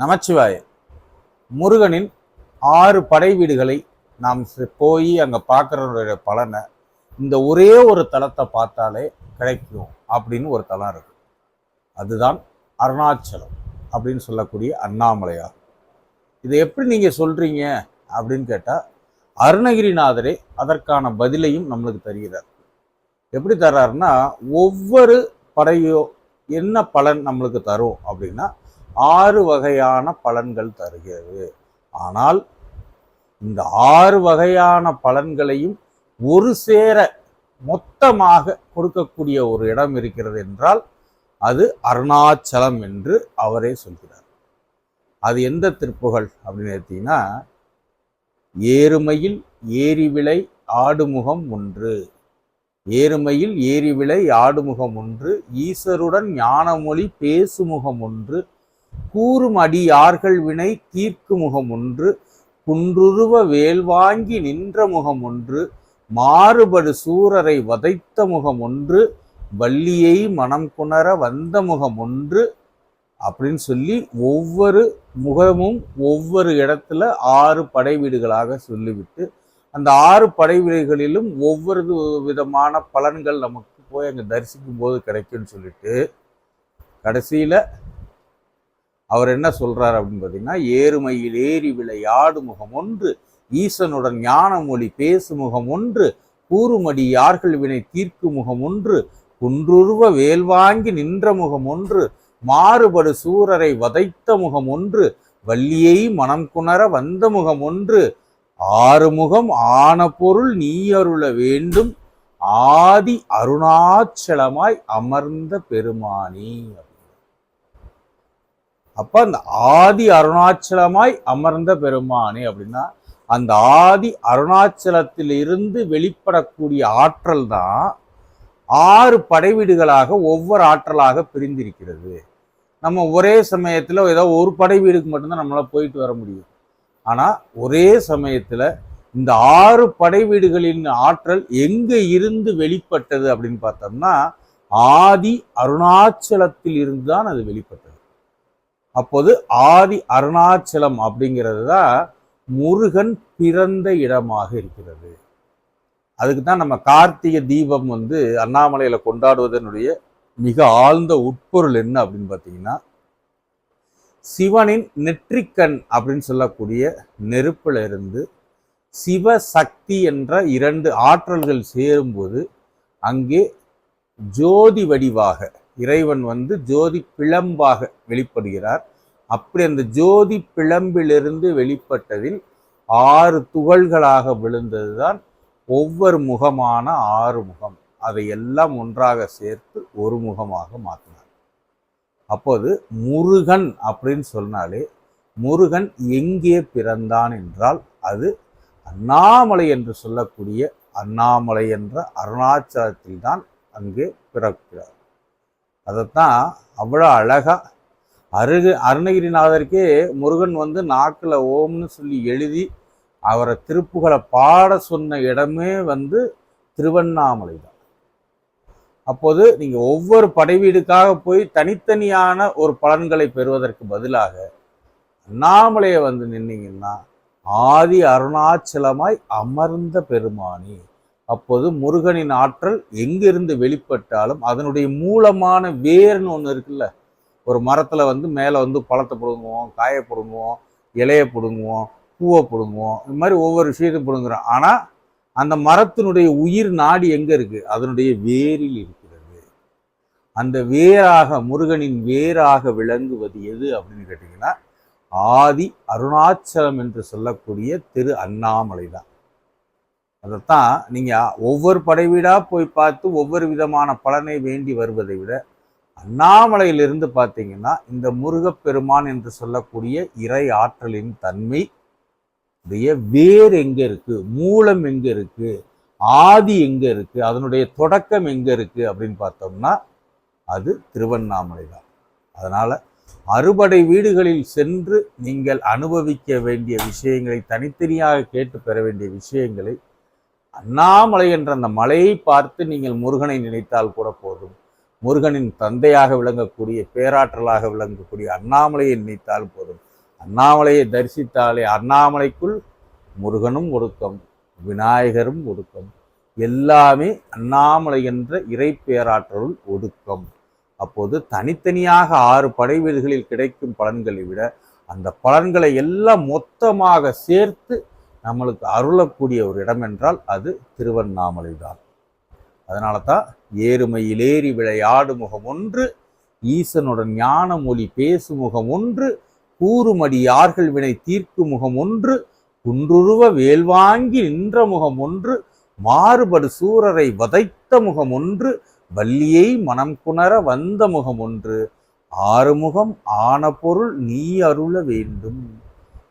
நமச்சிவாய. முருகனின் ஆறு படை வீடுகளை நாம் செ- போய் அங்கே பார்க்குறவருடைய பலனை இந்த ஒரே ஒரு தலத்தை பார்த்தாலே கிடைக்கும் அப்படின்னு ஒரு தலம் இருக்கு. அதுதான் அருணாச்சலம் அப்படின்னு சொல்லக்கூடிய அண்ணாமலையார் இதை எப்படி நீங்கள் சொல்கிறீங்க அப்படின்னு கேட்டால் அருணகிரிநாதரே அதற்கான பதிலையும் நம்மளுக்கு தருகிறார். எப்படி தர்றாருன்னா ஒவ்வொரு படையோ என்ன பலன் நம்மளுக்கு தரும் அப்படின்னா ஆறு வகையான பலன்கள் தருகிறது. ஆனால் இந்த ஆறு வகையான பலன்களையும் ஒரு சேர மொத்தமாக கொடுக்கக்கூடிய ஒரு இடம் இருக்கிறது என்றால் அது அருணாச்சலம் என்று அவரே சொல்கிறார். அது எந்த திருப்புகள் அப்படின்னு எடுத்தீங்கன்னா ஏறுமையில் ஏரிவிலை ஆடுமுகம் ஒன்று. ஏறுமையில் ஏரிவிளை ஆடுமுகம் ஒன்று ஈசருடன் ஞானமொழி பேசுமுகம் ஒன்று கூறும் அடியார்கள் வினை தீர்க்கு முகம் ஒன்று குன்றுருவ வேல் வாங்கி நின்ற முகம் ஒன்று மாறுபடு சூரரை வதைத்த முகம் ஒன்று வள்ளியை மனம் குணர வந்த முகம் ஒன்று அப்படின்னு சொல்லி ஒவ்வொரு முகமும் ஒவ்வொரு இடத்துல ஆறு படை வீடுகளாக சொல்லிவிட்டு அந்த ஆறு படை வீடுகளிலும் ஒவ்வொரு விதமான பலன்கள் நமக்கு போய் அங்கே தரிசிக்கும் போது கிடைக்கும்னு சொல்லிட்டு கடைசியில் அவர் என்ன சொல்கிறார் அப்படின்னு பார்த்தீங்கன்னா ஏறுமையில் ஏறி விளையாடு முகம் ஒன்று ஈசனுடன் ஞான மொழி பேசு முகம் ஒன்று கூறுமடி யார்கள் வினை தீர்க்கு முகம் ஒன்று குன்றுருவ வேல்வாங்கி நின்ற முகம் ஒன்று மாறுபடு சூரரை வதைத்த முகம் ஒன்று வள்ளியை மனம் குணர வந்த முகம் ஒன்று ஆறு முகம் ஆன பொருள் நீ அருள வேண்டும் ஆதி அருணாச்சலமாய் அமர்ந்த பெருமானி அப்போ அந்த ஆதி அருணாச்சலமாய் அமர்ந்த பெருமானே அப்படின்னா அந்த ஆதி அருணாச்சலத்தில் இருந்து வெளிப்படக்கூடிய ஆற்றல் தான் ஆறு படைவீடுகளாக ஒவ்வொரு ஆற்றலாக பிரிந்திருக்கிறது. நம்ம ஒரே சமயத்தில் ஏதோ ஒரு படை வீடுக்கு மட்டும்தான் நம்மளால் போயிட்டு வர முடியும். ஆனால் ஒரே சமயத்தில் இந்த ஆறு படை வீடுகளின் ஆற்றல் எங்கே இருந்து வெளிப்பட்டது அப்படின்னு பார்த்தோம்னா ஆதி அருணாச்சலத்தில் இருந்து தான் அது வெளிப்பட்டது. அப்போது ஆதி அருணாச்சலம் அப்படிங்கிறது தான் முருகன் பிறந்த இடமாக இருக்கிறது. அதுக்கு தான் நம்ம கார்த்திகை தீபம் வந்து அண்ணாமலையில் கொண்டாடுவதனுடைய மிக ஆழ்ந்த உட்பொருள் என்ன அப்படின்னு பார்த்தீங்கன்னா சிவனின் நெற்றிக்கண் அப்படின்னு சொல்லக்கூடிய நெருப்பில் இருந்து சிவசக்தி என்ற இரண்டு ஆற்றல்கள் சேரும்போது அங்கே ஜோதி வடிவாக இறைவன் வந்து ஜோதி பிளம்பாக வெளிப்படுகிறார். அப்படி அந்த ஜோதி பிளம்பிலிருந்து வெளிப்பட்டதில் ஆறு துகள்களாக விழுந்ததுதான் ஒவ்வொரு முகமான ஆறு முகம். அதை எல்லாம் ஒன்றாக சேர்த்து ஒரு முகமாக மாற்றினார். அப்போது முருகன் அப்படின்னு சொன்னாலே முருகன் எங்கே பிறந்தான் என்றால் அது அண்ணாமலை என்று சொல்லக்கூடிய அண்ணாமலை என்ற அருணாச்சலத்தில் தான் அங்கே பிறக்கிறார். அதைத்தான் அவ்வளோ அழகாக அருகு அருணகிரிநாதருக்கே முருகன் வந்து நாக்கில் ஓம்னு சொல்லி எழுதி அவரை திருப்புகளை பாட சொன்ன இடமே வந்து திருவண்ணாமலை தான். அப்போது நீங்கள் ஒவ்வொரு படைவீடுக்காக போய் தனித்தனியான ஒரு பலன்களை பெறுவதற்கு பதிலாக அண்ணாமலையை வந்து நின்னீங்கன்னா ஆதி அருணாச்சலமாய் அமர்ந்த பெருமானி. அப்போது முருகனின் ஆற்றல் எங்கிருந்து வெளிப்பட்டாலும் அதனுடைய மூலமான வேர்னு ஒன்று இருக்குல்ல ஒரு மரத்தில் வந்து மேலே வந்து பழத்தை பிடுங்குவோம் காயை பிடுங்குவோம் இலையை பிடுங்குவோம் பூவை பிடுங்குவோம் இது மாதிரி ஒவ்வொரு விஷயத்தையும் பிடுங்குறோம். ஆனால் அந்த மரத்தினுடைய உயிர் நாடி எங்கே இருக்குது அதனுடைய வேரில் இருக்கிறது. அந்த வேராக முருகனின் வேராக விளங்குவது எது அப்படின்னு கேட்டிங்கன்னா ஆதி அருணாச்சலம் என்று சொல்லக்கூடிய திரு அண்ணாமலை தான் அதைத்தான் நீங்கள் ஒவ்வொரு படைவீடாக போய் பார்த்து ஒவ்வொரு விதமான பலனை வேண்டி வருவதை விட அண்ணாமலையிலிருந்து பார்த்தீங்கன்னா இந்த முருகப்பெருமான் என்று சொல்லக்கூடிய இறை ஆற்றலின் தன்மை உடைய வேர் எங்கே இருக்குது மூலம் எங்கே இருக்குது ஆதி எங்கே இருக்குது அதனுடைய தொடக்கம் எங்கே இருக்குது அப்படின்னு பார்த்தோம்னா அது திருவண்ணாமலை தான். அதனால் அறுபடை வீடுகளில் சென்று நீங்கள் அனுபவிக்க வேண்டிய விஷயங்களை தனித்தனியாக கேட்டு பெற வேண்டிய விஷயங்களை அண்ணாமலை என்ற அந்த மலையை பார்த்து நீங்கள் முருகனை நினைத்தால் கூட போதும். முருகனின் தந்தையாக விளங்கக்கூடிய பேராற்றலாக விளங்கக்கூடிய அண்ணாமலையை நினைத்தால் போதும். அண்ணாமலையை தரிசித்தாலே அண்ணாமலைக்குள் முருகனும் ஒடுக்கம் விநாயகரும் ஒடுக்கம். எல்லாமே அண்ணாமலை என்ற இறை பேராற்றலுள் ஒடுக்கம். அப்போது தனித்தனியாக ஆறு படை வீடுகளில் கிடைக்கும் பலன்களை விட அந்த பலன்களை எல்லாம் மொத்தமாக சேர்த்து நம்மளுக்கு அருளக்கூடிய ஒரு இடம் என்றால் அது திருவண்ணாமலை தான் அதனால தான் ஏறுமையிலேறி விளையாடு முகம் ஒன்று ஈசனுடன் ஞான மொழி பேசு முகம் ஒன்று கூறுமடி யார்கள் வினை தீர்க்கும் முகம் ஒன்று குன்றுருவ வேல்வாங்கி நின்ற முகம் ஒன்று மாறுபடு சூரரை வதைத்த முகம் ஒன்று வள்ளியை மனம் குணர வந்த முகம் ஒன்று ஆறுமுகம் ஆன பொருள் நீ அருள வேண்டும்.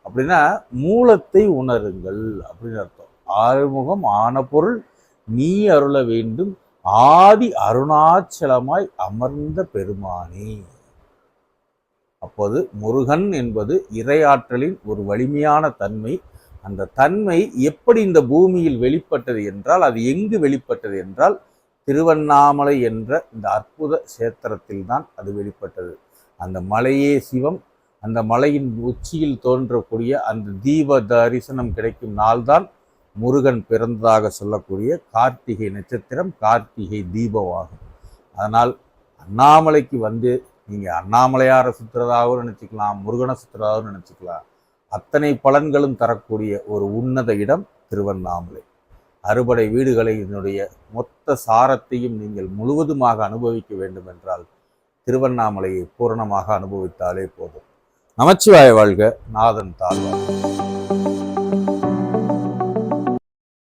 அப்படின்னா மூலத்தை உணருங்கள் அப்படின்னு அர்த்தம். ஆறுமுகம் ஆன பொருள் நீ அருள வேண்டும். ஆதி அருணாச்சலமாய் அமர்ந்த பெருமானே. அப்போது முருகன் என்பது இறையாற்றலின் ஒரு வலிமையான தன்மை. அந்த தன்மை எப்படி இந்த பூமியில் வெளிப்பட்டது என்றால் அது எங்கு வெளிப்பட்டது என்றால் திருவண்ணாமலை என்ற இந்த அற்புத சேத்திரத்தில் தான் அது வெளிப்பட்டது. அந்த மலையே சிவம் அந்த மலையின் உச்சியில் தோன்றக்கூடிய அந்த தீப தரிசனம் கிடைக்கும் நாள்தான் முருகன் பிறந்ததாக சொல்லக்கூடிய கார்த்திகை நட்சத்திரம் கார்த்திகை தீபமாகும். அதனால் அண்ணாமலைக்கு வந்து நீங்கள் அண்ணாமலையாரை சுற்றுறதாகவும் நினச்சிக்கலாம் முருகனை சுற்றுறதாகவும் நினச்சிக்கலாம். அத்தனை பலன்களும் தரக்கூடிய ஒரு உன்னத இடம் திருவண்ணாமலை. அறுபடை வீடுகளை இதனுடைய மொத்த சாரத்தையும் நீங்கள் முழுவதுமாக அனுபவிக்க வேண்டும் என்றால் திருவண்ணாமலையை பூரணமாக அனுபவித்தாலே போதும். நமச்சிவாய வாழ்க நாதன் தாழ்வார்.